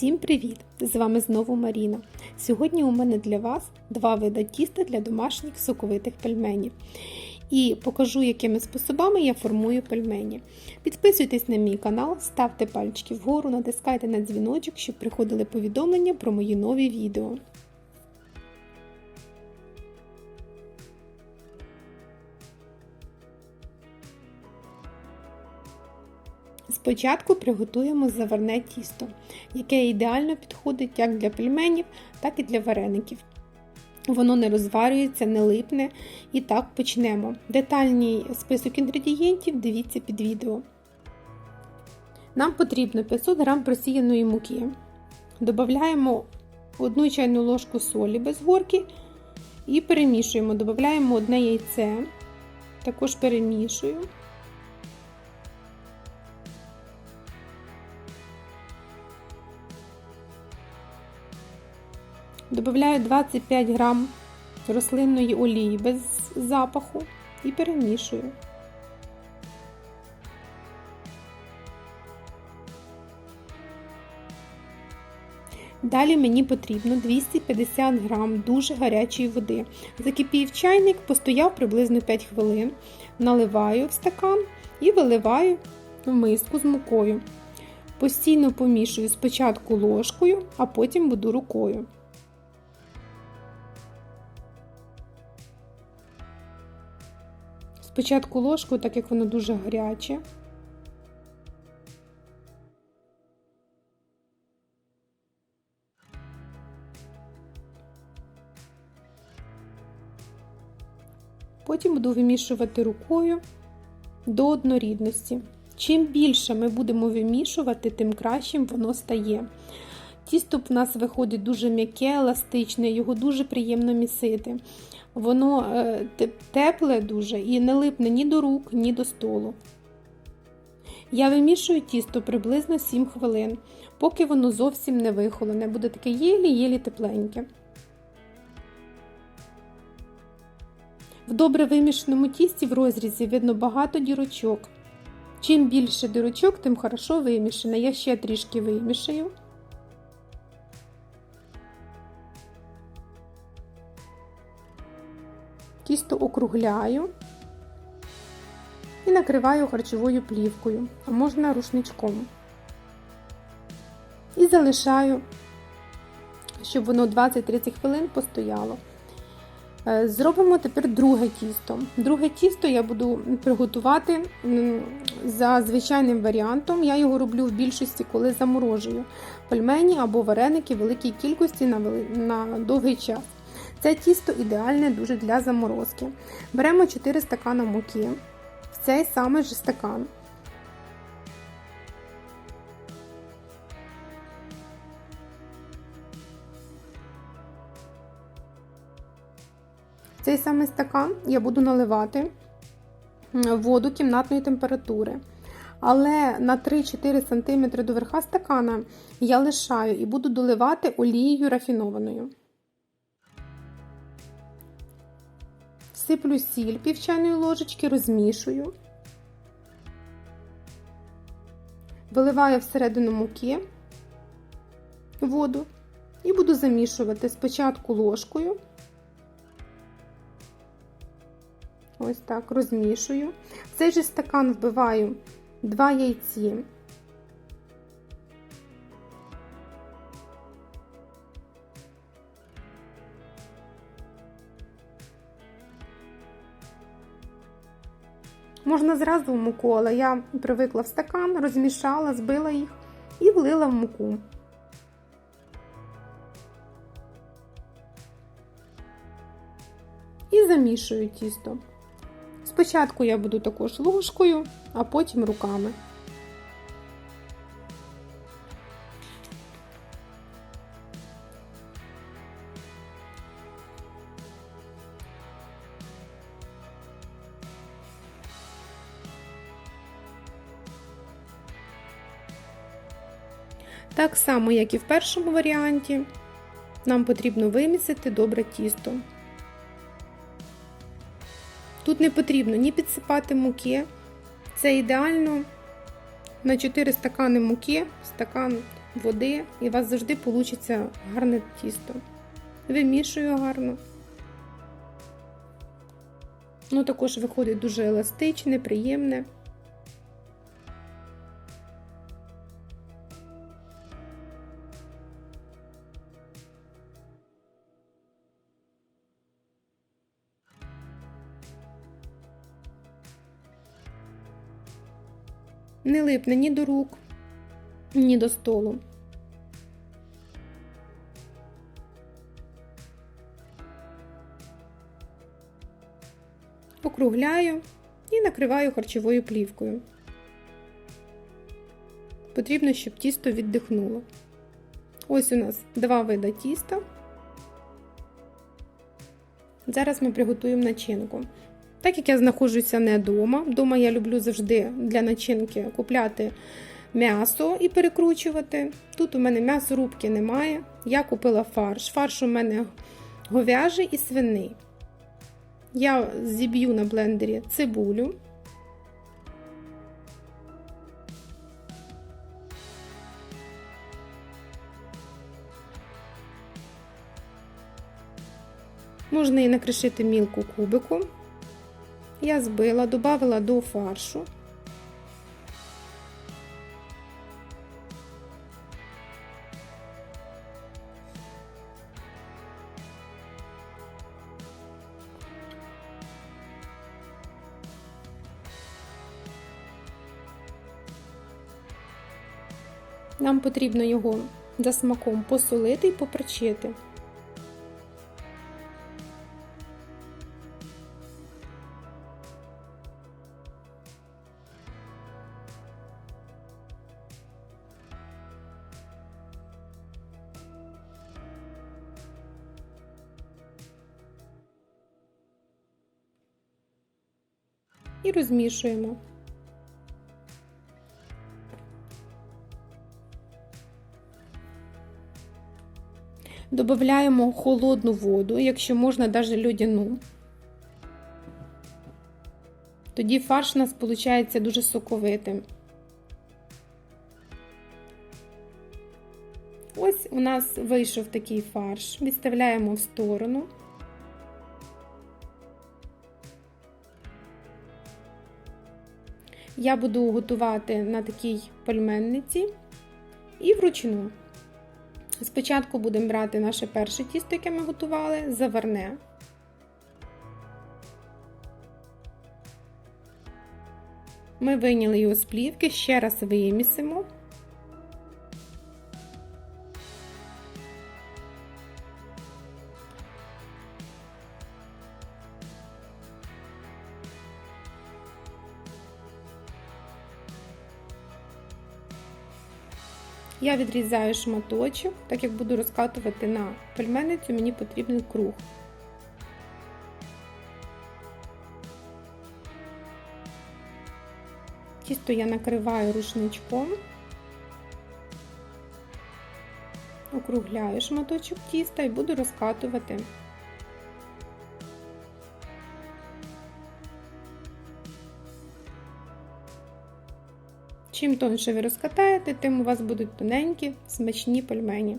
Всім привіт! З вами знову Маріна. Сьогодні у мене для вас два види тіста для домашніх соковитих пельменів. І покажу, якими способами я формую пельмені. Підписуйтесь на мій канал, ставте пальчики вгору, натискайте на дзвіночок, щоб приходили повідомлення про мої нові відео. Спочатку приготуємо заварне тісто, яке ідеально підходить як для пельменів, так і для вареників. Воно не розварюється, не липне. І так почнемо. Детальний список інгредієнтів дивіться під відео. Нам потрібно 500 г просіяної муки. Додаємо 1 чайну ложку солі без горки і перемішуємо. Додаємо одне яйце, також перемішую. Добавляю 25 грам рослинної олії без запаху і перемішую. Далі мені потрібно 250 грам дуже гарячої води. Закипів чайник, постояв приблизно 5 хвилин, наливаю в стакан і виливаю в миску з мукою. Постійно помішую спочатку ложкою, а потім буду рукою. Спочатку ложкою, так як воно дуже гаряче. Потім буду вимішувати рукою до однорідності. Чим більше ми будемо вимішувати, тим кращим воно стає. Тісто в нас виходить дуже м'яке, еластичне, його дуже приємно місити. Воно е, тепле дуже і не липне ні до рук, ні до столу. Я вимішую тісто приблизно 7 хвилин, поки воно зовсім не вихолене, буде таке єлі-єлі тепленьке. В добре вимішаному тісті в розрізі видно багато дірочок. Чим більше дірочок, тим хорошо вимішане. Я ще трішки вимішаю. Тісто округляю і накриваю харчовою плівкою, а можна рушничком. І залишаю, щоб воно 20-30 хвилин постояло. Е, зробимо тепер друге тісто. Друге тісто я буду приготувати за звичайним варіантом. Я його роблю в більшості, коли заморожую пельмені або вареники великій кількості на довгий час. Це тісто ідеальне дуже для заморозки. Беремо 4 стакана муки в цей самий же стакан. В цей самий стакан я буду наливати воду кімнатної температури. Але на 3-4 см до верха стакана я лишаю і буду доливати олією рафінованою. Сиплю сіль пів чайної ложечки, розмішую, виливаю всередину муки воду і буду замішувати спочатку ложкою. Ось так, розмішую. В цей же стакан вбиваю 2 яйці. Можна зразу в муку, але я привикла в стакан, розмішала, збила їх і влила в муку. І замішую тісто. Спочатку я буду також ложкою, а потім руками. Само, як і в першому варіанті, нам потрібно вимісити добре тісто. Тут не потрібно ні підсипати муки. Це ідеально на 4 стакани муки, стакан води, і у вас завжди вийде гарне тісто. Вимішую гарно. Ну, також виходить дуже еластичне, приємне. Не липне ні до рук, ні до столу. Округляю і накриваю харчовою плівкою. Потрібно, щоб тісто віддихнуло. Ось у нас два вида тіста. Зараз ми приготуємо начинку. Так як я знаходжуся не вдома, вдома я люблю завжди для начинки купляти м'ясо і перекручувати. Тут у мене м'ясорубки немає. Я купила фарш. Фарш у мене говяжий і свиний. Я зіб'ю на блендері цибулю. Можна і накришити мілку кубику. Я збила, додала до фаршу. Нам потрібно його за смаком посолити і поперчити. І розмішуємо. Додаємо холодну воду, якщо можна, навіть льодяну. Тоді фарш у нас виходить дуже соковитим. Ось у нас вийшов такий фарш. Відставляємо в сторону. Я буду готувати на такій пельменниці і вручну. Спочатку будемо брати наше перше тісто, яке ми готували, заварне. Ми вийняли його з плівки, ще раз вимісимо. Я відрізаю шматочок, так як буду розкатувати на пельменицю, мені потрібен круг. Тісто я накриваю рушничком, округляю шматочок тіста і буду розкатувати. Чим тонше ви розкатаєте, тим у вас будуть тоненькі, смачні пельмені.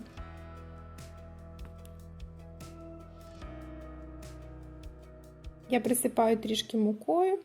Я присипаю трішки мукою.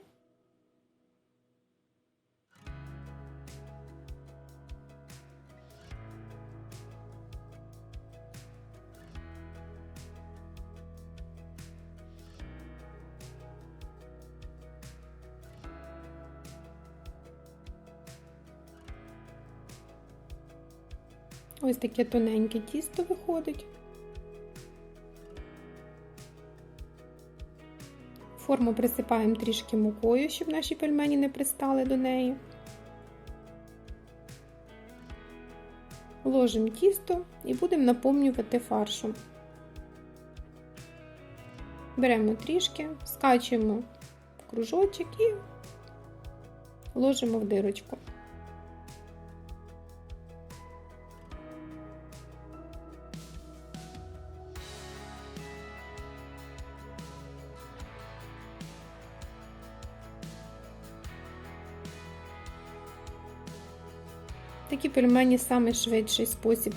Ось таке тоненьке тісто виходить. Форму присипаємо трішки мукою, щоб наші пельмені не пристали до неї. Ложимо тісто і будемо наповнювати фаршем. Беремо трішки, скачуємо в кружочок і ложимо в дирочку. Такі пельмені найшвидший спосіб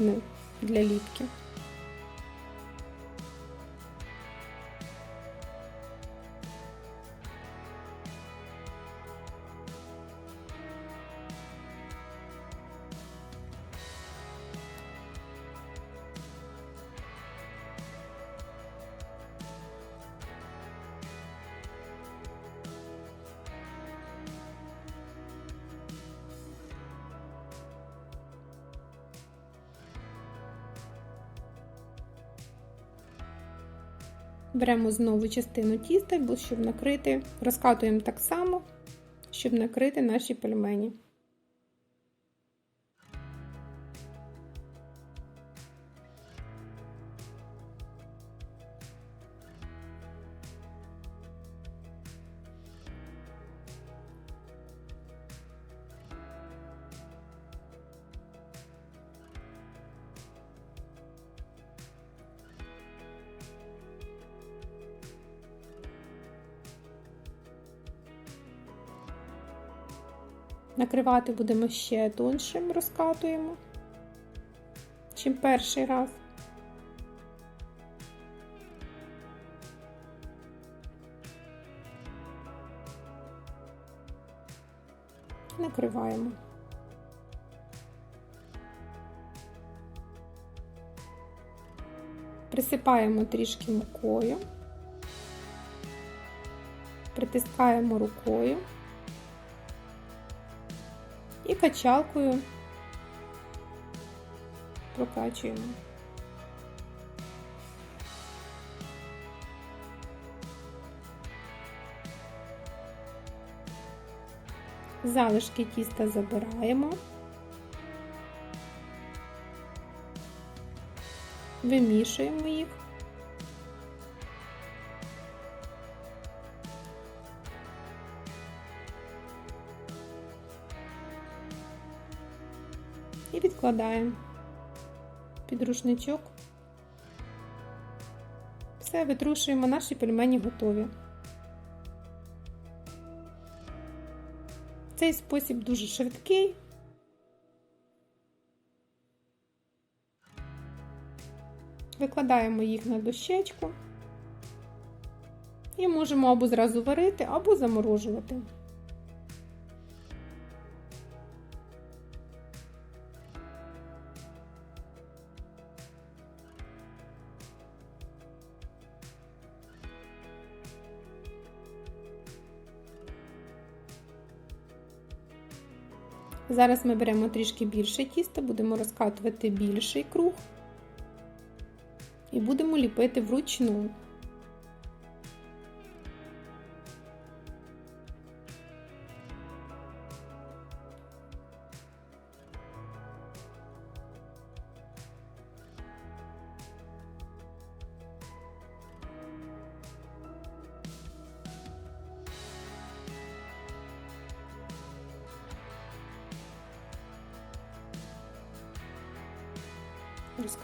для ліпки. Беремо знову частину тіста, щоб накрити, розкатуємо так само, щоб накрити наші пельмені. Накривати будемо ще тоншим, розкатуємо, чим перший раз. Накриваємо. Присипаємо трішки мукою, притискаємо рукою і качалкою прокачуємо. Залишки тіста забираємо, вимішуємо їх. І відкладаємо під рушничок. Все, витрушуємо, наші пельмені готові. Цей спосіб дуже швидкий. Викладаємо їх на дощечку і можемо або зразу варити, або заморожувати. Зараз ми беремо трішки більше тіста, будемо розкатувати більший круг і будемо ліпити вручну.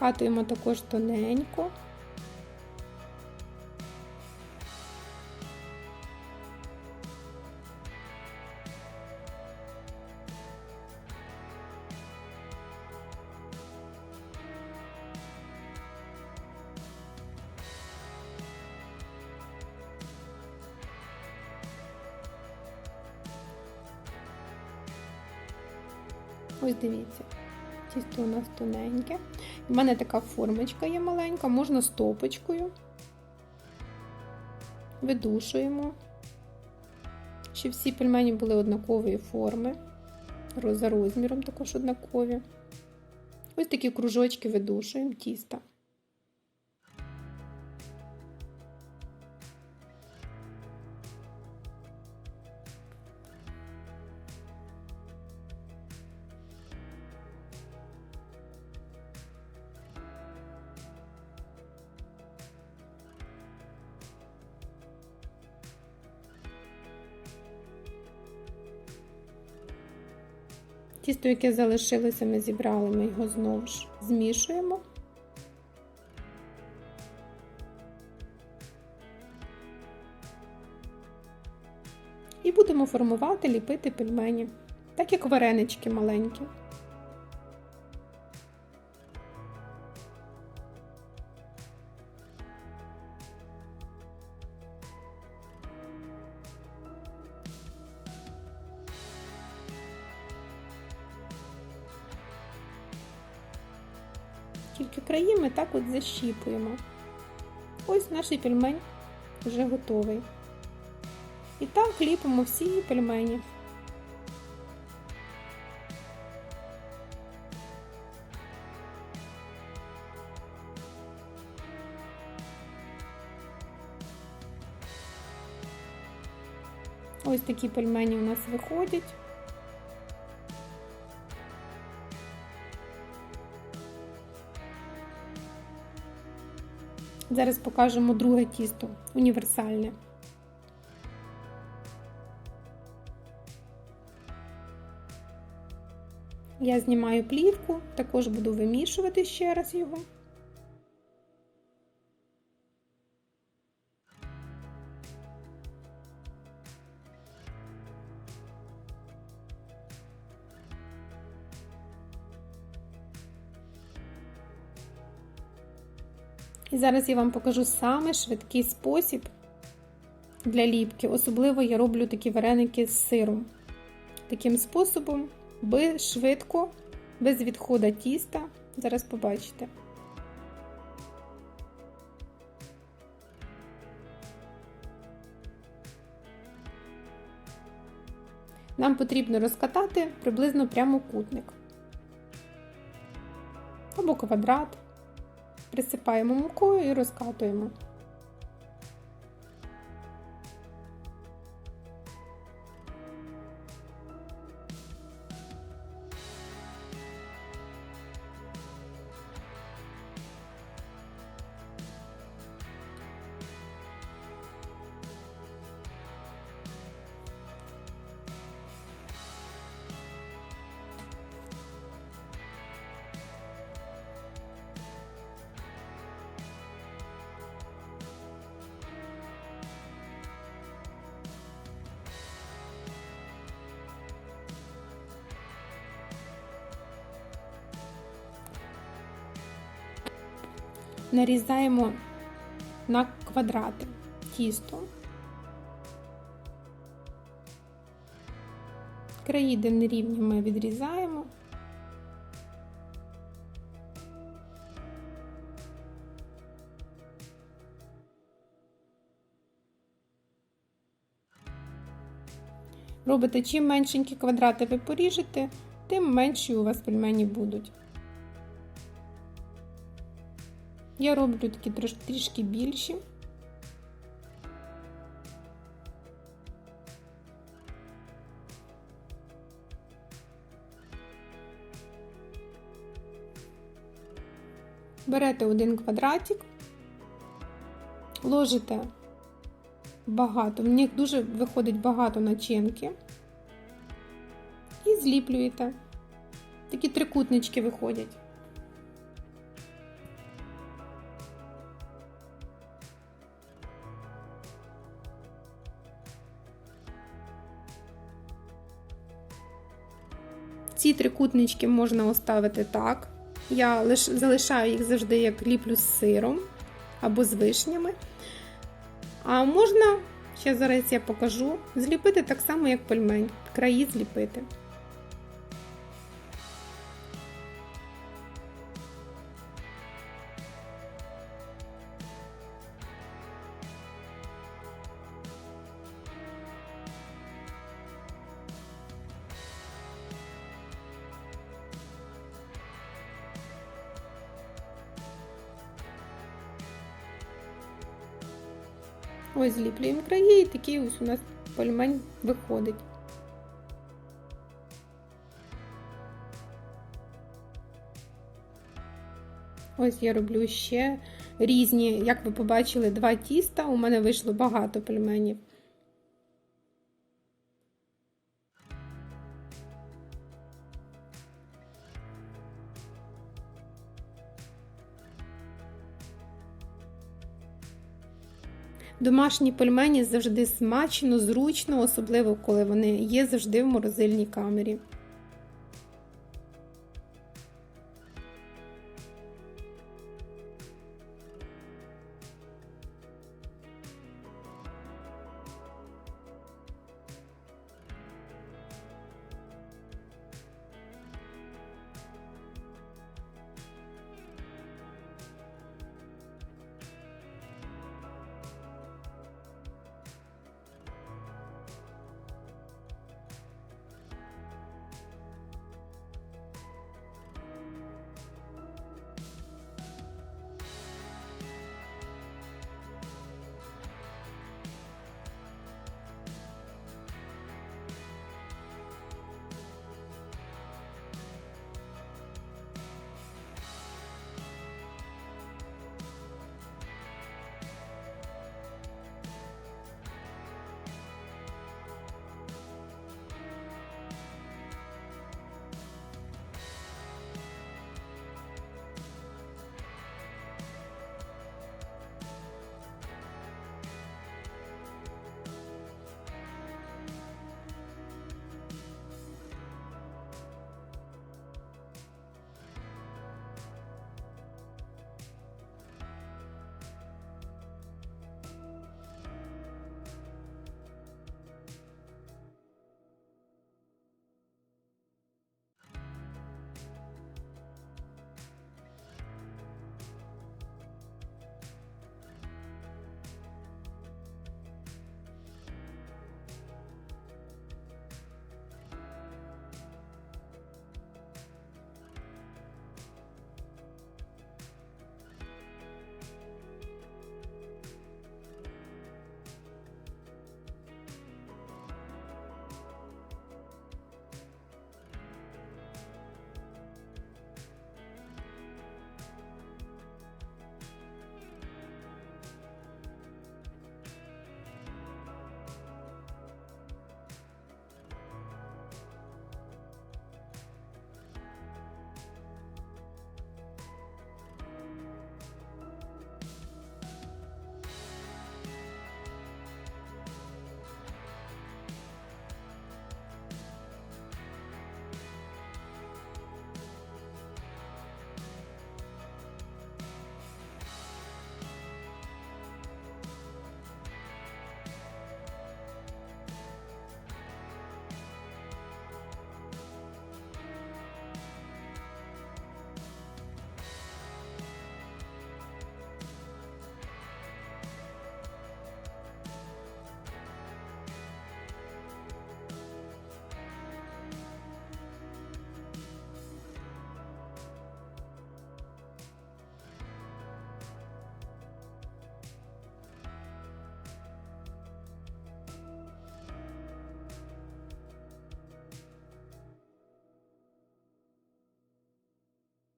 Розкатуємо також тоненько. Ось дивіться, тісто у нас тоненьке. У мене така формочка є маленька, можна стопочкою. Видушуємо, щоб всі пельмені були однакової форми, за розміром також однакові. Ось такі кружочки видушуємо тіста. Тісто, яке залишилося, ми зібрали, ми його знову ж змішуємо. І будемо формувати, ліпити пельмені, так як варенички маленькі. Тільки краї ми так от защіпуємо. Ось наш пельмень вже готовий. І так ліпимо всі пельмені. Ось такі пельмені у нас виходять. Зараз покажемо друге тісто універсальне. Я знімаю плівку, також буду вимішувати ще раз його. Зараз я вам покажу саме швидкий спосіб для ліпки. Особливо я роблю такі вареники з сиром. Таким способом, швидко, без відходу тіста. Зараз побачите. Нам потрібно розкатати приблизно прямокутник або квадрат присипаємо мукою і розкатуємо. Нарізаємо на квадрати тісто, краї, де нерівні ми відрізаємо. Робите, чим меншенькі квадрати ви поріжете, тим менші у вас пельмені будуть. Я роблю такі трішки більші. Берете один квадратик, ложите багато, в них дуже виходить багато начинки і зліплюєте. Такі трикутнички виходять. Трикутнички можна оставити так. Я лиш залишаю їх завжди, як ліплю з сиром або з вишнями. А можна, ще зараз я покажу, зліпити так само, як пельмень, краї зліпити. Ось зліплюємо краї і такий ось у нас пельмень виходить. Ось я роблю ще різні, як ви побачили, два тіста. У мене вийшло багато пельменів. Домашні пельмені завжди смачно, зручно, особливо коли вони є завжди в морозильній камері.